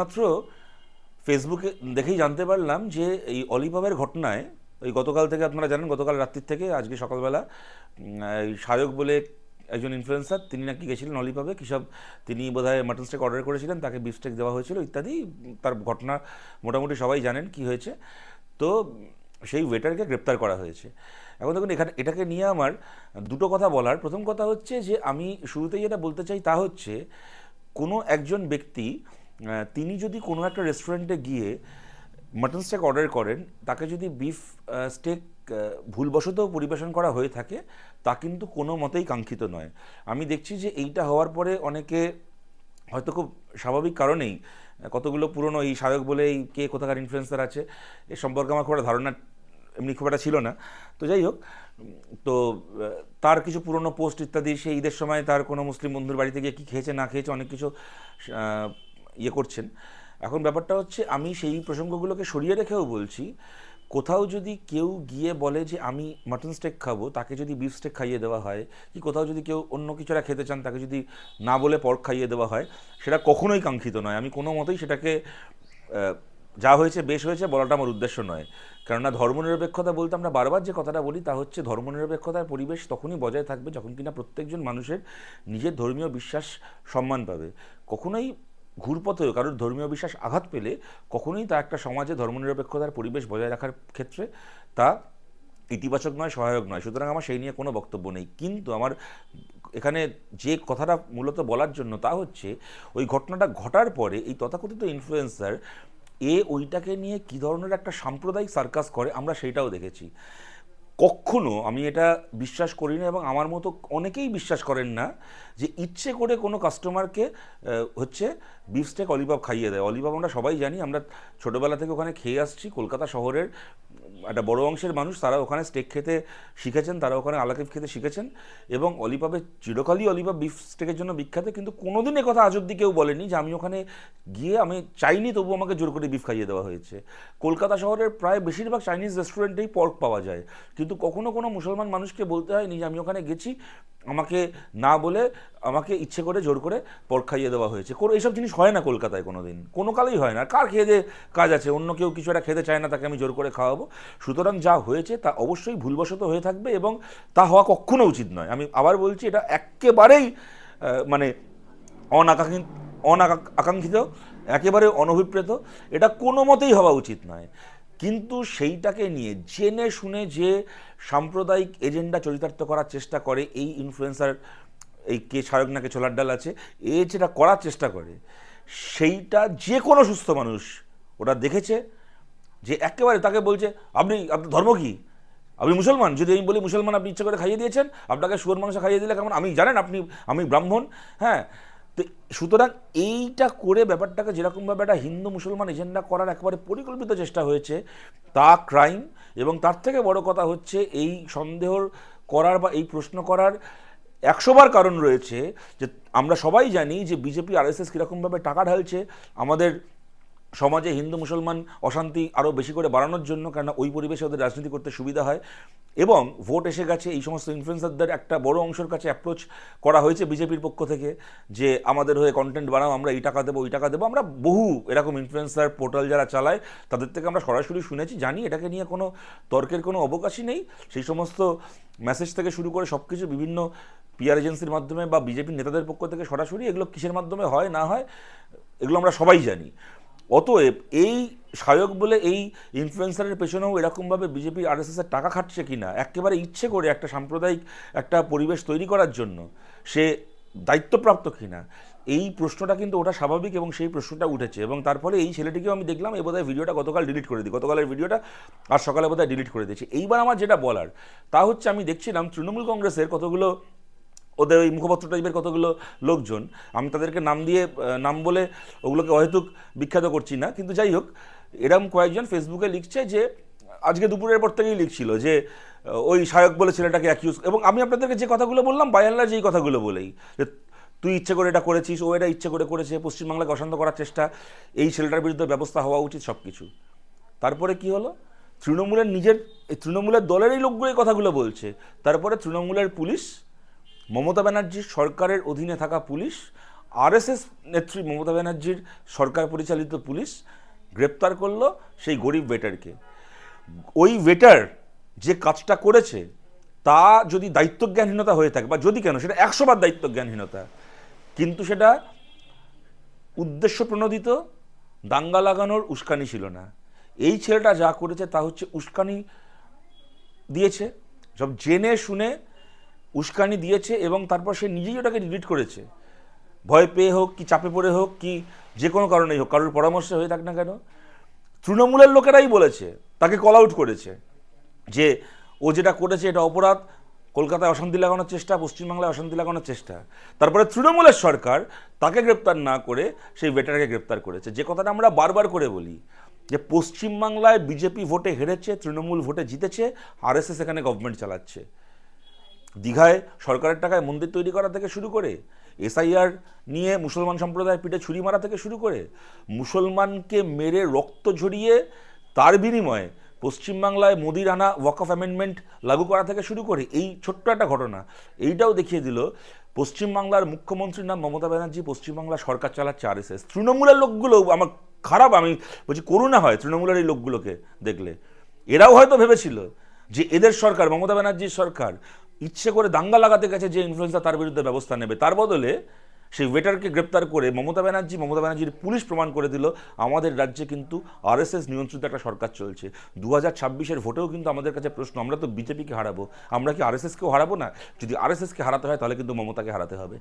মাত্র ফেসবুকে দেখেই জানতে পারলাম যে এই অলিভাবের ঘটনায় ওই গতকাল থেকে আপনারা জানেন, গতকাল রাত্রির থেকে, আজকে সকালবেলা সায়ক বলে একজন ইনফ্লুয়েন্সার তিনি নাকি গেছিলেন অলিভাবে, কী সব তিনি বোধহয় মাটন স্টেক অর্ডার করেছিলেন, তাকে বিফ স্টেক দেওয়া হয়েছিল, ইত্যাদি, তার ঘটনা মোটামুটি সবাই জানেন কি হয়েছে। তো সেই ওয়েটারকে গ্রেপ্তার করা হয়েছে। এখন দেখুন, এখানে, এটাকে নিয়ে আমার দুটো কথা বলার। প্রথম কথা হচ্ছে যে, আমি শুরুতেই যেটা বলতে চাই তা হচ্ছে, কোনো একজন ব্যক্তি তিনি যদি কোনো একটা রেস্টুরেন্টে গিয়ে মাটন স্টেক অর্ডার করেন, তাকে যদি বিফ স্টেক ভুলবশত পরিবেশন করা হয়ে থাকে, তা কিন্তু কোনো মতেই কাঙ্ক্ষিত নয়। আমি দেখছি যে এইটা হওয়ার পরে অনেকে হয়তো খুব স্বাভাবিক কারণেই, কতগুলো পুরনো এই সায়ক বলে এই কে কোথাকার ইনফ্লুয়েন্সার আছে, এ সম্পর্কে আমার খুব একটা ধারণা এমনি খুব একটা ছিল না। তো যাই হোক, তো তার কিছু পুরনো পোস্ট ইত্যাদি, সেই ঈদের সময় তার কোনো মুসলিম বন্ধুর বাড়িতে গিয়ে কী খেয়েছে, না খেয়েছে, অনেক কিছু ইয়ে করছেন। এখন ব্যাপারটা হচ্ছে আমি সেই প্রসঙ্গগুলোকে সরিয়ে রেখেও বলছি, কোথাও যদি কেউ গিয়ে বলে যে আমি মাটন স্টেক খাব, তাকে যদি বিফ স্টেক খাইয়ে দেওয়া হয়, কি কোথাও যদি কেউ অন্য কিছুটা খেতে চান, তাকে যদি না বলে পর্ক খাইয়ে দেওয়া হয়, সেটা কখনোই কাঙ্ক্ষিত নয়। আমি কোনো মতেই সেটাকে যা হয়েছে বেশ হয়েছে বলাটা আমার উদ্দেশ্য নয়। কেননা ধর্মনিরপেক্ষতা বলতে আমরা বারবার যে কথাটা বলি, তা হচ্ছে ধর্মনিরপেক্ষতার পরিবেশ তখনই বজায় থাকবে যখন কিনা প্রত্যেকজন মানুষের নিজের ধর্মীয় বিশ্বাস সম্মান পাবে। কখনোই ঘুরপথেও কারোর ধর্মীয় বিশ্বাস আঘাত পেলে কখনোই তা একটা সমাজে ধর্মনিরপেক্ষতার পরিবেশ বজায় রাখার ক্ষেত্রে তা ইতিবাচক নয়, সহায়ক নয়। সুতরাং আমার সেই নিয়ে কোনো বক্তব্য নেই। কিন্তু আমার এখানে যে কথাটা মূলত বলার জন্য তা হচ্ছে, ওই ঘটনাটা ঘটার পরে এই তথাকথিত ইনফ্লুয়েন্সার এ ওইটাকে নিয়ে কী ধরনের একটা সাম্প্রদায়িক সার্কাস করে আমরা সেইটাও দেখেছি। কখনো আমি এটা বিশ্বাস করি না এবং আমার মতো অনেকেই বিশ্বাস করেন না যে ইচ্ছে করে কোনো কাস্টমারকে হচ্ছে বিফস্টেক অলিভাব খাইয়ে দেয়। অলিভাব আমরা সবাই জানি, আমরা ছোটোবেলা থেকে ওখানে খেয়ে আসছি, কলকাতা শহরের একটা বড় অংশের মানুষ, তারা ওখানে স্টেক খেতে শিখেছেন, তারা ওখানে আলাকিফ খেতে শিখেছেন এবং অলিভাবের চিরকালই অলিভাব বিফ স্টেকের জন্য বিখ্যাত, কিন্তু কোনোদিন কথা আজ অব্দি কেউ বলেনি যে আমি ওখানে গিয়ে আমি চাইনি, তবু আমাকে জোর করে বিফ খাইয়ে দেওয়া হয়েছে। কলকাতা শহরের প্রায় বেশিরভাগ চাইনিজ রেস্টুরেন্টেই পর্ক পাওয়া যায়। কিন্তু কখনো কোনো মুসলমান মানুষকে বলতে হয়নি যে আমি ওখানে গেছি, আমাকে না বলে আমাকে ইচ্ছে করে জোর করে পর খাইয়ে দেওয়া হয়েছে। কোনো এইসব জিনিস হয় না কলকাতায় কোনো দিন কোনো কালেই হয় না। কার খেয়ে কাজ আছে? অন্য কেউ কিছু একটা খেতে চায় না, তাকে আমি জোর করে খাওয়াবো। সুতরাং যা হয়েছে তা অবশ্যই ভুলবশত হয়ে থাকবে এবং তা হওয়া কখনো উচিত নয়। আমি আবার বলছি, এটা একেবারেই মানে অনাকাঙ্ক্ষিত, একেবারে অনভিপ্রেত। এটা কোনো মতেই হওয়া উচিত নয়। কিন্তু সেইটাকে নিয়ে জেনে শুনে যে সাম্প্রদায়িক এজেন্ডা চরিতার্থ করার চেষ্টা করে, এই ইনফ্লুয়েন্সার এই কে সায়ক নাকে ছোলার ডাল আছে, এ যেটা করার চেষ্টা করে, সেইটা যে কোনো সুস্থ মানুষ ওটা দেখেছে যে একেবারে তাকে বলছে, আপনি, আপনার ধর্ম কী? আপনি মুসলমান? যদি আমি বলি মুসলমান আপনি ইচ্ছে করে খাইয়ে দিয়েছেন, আপনাকে সুর মাংস খাইয়ে দিলে কেমন? আমি জানেন আপনি, আমি ব্রাহ্মণ হ্যাঁ সুতরাং এইটা করে ব্যাপারটাকে যেরকমভাবে একটা হিন্দু মুসলমান এজেন্ডা করার একেবারে পরিকল্পিত চেষ্টা হয়েছে, তা ক্রাইম এবং তার থেকে বড় কথা হচ্ছে এই সন্দেহ করার বা এই প্রশ্ন করার একশোবার কারণ রয়েছে যে আমরা সবাই জানি যে বিজেপি, আরএসএস কীরকমভাবে টাকা ঢালছে, আমাদের সমাজে হিন্দু, মুসলমান অশান্তি আরও বেশি করে বাড়ানোর জন্য কেননা ওই পরিবেশে ওদের রাজনীতি করতে সুবিধা হয় এবং ভোট এসে গেছে, এই সমস্ত ইনফ্লুয়েন্সারদের একটা বড় অংশের কাছে অ্যাপ্রোচ করা হয়েছে বিজেপির পক্ষ থেকে যে আমাদের হয়ে কন্টেন্ট বানাও, আমরা এই টাকা দেবো, ওই টাকা দেবো। আমরা বহু এরকম ইনফ্লুয়েন্সার পোর্টাল যারা চালায়, তাদের থেকে আমরা সরাসরি শুনেছি, জানি এটাকে নিয়ে কোনো তর্কের কোনো অবকাশই নেই। সেই সমস্ত মেসেজ থেকে শুরু করে সব কিছু বিভিন্ন পিআর এজেন্সির মাধ্যমে বা বিজেপির নেতাদের পক্ষ থেকে সরাসরি এগুলো কিসের মাধ্যমে হয়, না হয়, এগুলো আমরা সবাই জানি। অতএব এই সহায়ক বলে এই ইনফ্লুয়েন্সারের পেছনেও এরকমভাবে বিজেপি আর এর টাকা খাটছে কি না একেবারে ইচ্ছে করে একটা সাম্প্রদায়িক একটা পরিবেশ তৈরি করার জন্য সে দায়িত্বপ্রাপ্ত কিনা, এই প্রশ্নটা কিন্তু ওটা স্বাভাবিক এবং সেই প্রশ্নটা উঠেছে এবং তারপরে এই ছেলেটিকেও আমি দেখলাম এই বোধহয় ভিডিওটা গতকাল ডিলিট করে দিই, গতকালের ভিডিওটা আর সকালে বোধহয় ডিলিট করে দিয়েছি। এইবার আমার যেটা বলার, তা হচ্ছে আমি দেখছিলাম তৃণমূল কংগ্রেসের কতগুলো ওদের ওই মুখপত্র টাইপের কতগুলো লোকজন, আমি তাদেরকে নাম দিয়ে নাম বলে ওগুলোকে অহেতুক বিখ্যাত করছি না। কিন্তু যাই হোক, এরম কয়েকজন ফেসবুকে লিখছে যে, আজকে দুপুরের পর থেকেই লিখছিল যে ওই সায়ক বলে ছেলেটাকে অ্যাকিউজ এবং আমি আপনাদেরকে যে কথাগুলো বললাম বায়াল্লা যেই কথাগুলো বলেই, যে তুই ইচ্ছে করে এটা করেছিস, ও এটা ইচ্ছে করে করেছে, পশ্চিমবাংলাকে অশান্ত করার চেষ্টা, এই ছেলেটার বিরুদ্ধে ব্যবস্থা হওয়া উচিত সব কিছু তারপরে কি হলো? তৃণমূলের নিজের তৃণমূলের দলেরই লোকগুলো এই কথাগুলো বলছে। তারপরে তৃণমূলের পুলিশ মমতা ব্যানার্জির সরকারের অধীনে থাকা পুলিশ, আরএসএস নেত্রী মমতা ব্যানার্জির সরকার পরিচালিত পুলিশ গ্রেপ্তার করল সেই গরিব ওয়েটারকে ওই ওয়েটার যে কাজটা করেছে, তা যদি দায়িত্বজ্ঞানহীনতা হয়ে থাকে, বা যদি কেন, সেটা একশো বার দায়িত্বজ্ঞানহীনতা। কিন্তু সেটা উদ্দেশ্য প্রণোদিত, দাঙ্গা লাগানোর উস্কানি ছিল না। এই ছেলেটা যা করেছে, তা হচ্ছে উস্কানি দিয়েছে। সব জেনে শুনে উস্কানি দিয়েছে এবং তারপর সে নিজেই ওটাকে ডিলিট করেছে। ভয় পেয়ে হোক কি চাপে পড়ে হোক কি যে কোনো কারণেই হোক, কারোর পরামর্শে হয়ে থাক না কেন। তৃণমূলের লোকেরাই বলেছে, তাকে কল আউট করেছে যে ও যেটা করেছে এটা অপরাধ, কলকাতায় অশান্তি লাগানোর চেষ্টা, পশ্চিমবাংলায় অশান্তি লাগানোর চেষ্টা। তারপরে তৃণমূলের সরকার তাকে গ্রেপ্তার না করে সেই বেটারকে গ্রেপ্তার করেছে। যে কথাটা আমরা বারবার করে বলি যে পশ্চিমবাংলায় বিজেপি ভোটে হেরেছে, তৃণমূল ভোটে জিতেছে আরএসএস এখানে গভর্নমেন্ট চালাচ্ছে। দীঘায় সরকারের টাকায় মন্দির তৈরি করা থেকে শুরু করে এসআইআর নিয়ে মুসলমান সম্প্রদায়ের পিঠে ছুরি মারা থেকে শুরু করে মুসলমানকে মেরে রক্ত ঝরিয়ে তার বিনিময়ে পশ্চিমবাংলায় মোদির আনা ওয়াক অফ অ্যামেন্ডমেন্ট লাগু করা থেকে শুরু করে এই ছোট্ট একটা ঘটনা। এইটাও দেখিয়ে দিল পশ্চিমবাংলার মুখ্যমন্ত্রীর নাম মমতা ব্যানার্জি, পশ্চিমবাংলা সরকার চালাচ্ছে আরএসএস। তৃণমূলের লোকগুলো আমার খারাপ, আমি বলছি করুণা হয় তৃণমূলের এই লোকগুলোকে দেখলে। এরাও হয়তো ভেবেছিল যে এদের সরকার, মমতা ব্যানার্জির সরকার ইচ্ছে করে দাঙ্গা লাগাতে গেছে যে ইনফ্লুয়েন্সার তার বিরুদ্ধে ব্যবস্থা নেবে। তার বদলে সেই ওয়েটারকে গ্রেপ্তার করে মমতা ব্যানার্জি, মমতা ব্যানার্জির পুলিশ প্রমাণ করে দিল, আমাদের রাজ্যে কিন্তু আরএসএস নিয়ন্ত্রিত একটা সরকার চলছে। দু হাজার ছাব্বিশের ভোটেও কিন্তু আমাদের কাছে প্রশ্ন, আমরা তো বিজেপিকে হারাবো, আমরা কি আরএসএসকেও হারাবো না? যদি আরএসএসকে হারাতে হয় তাহলে কিন্তু মমতাকে হারাতে হবে।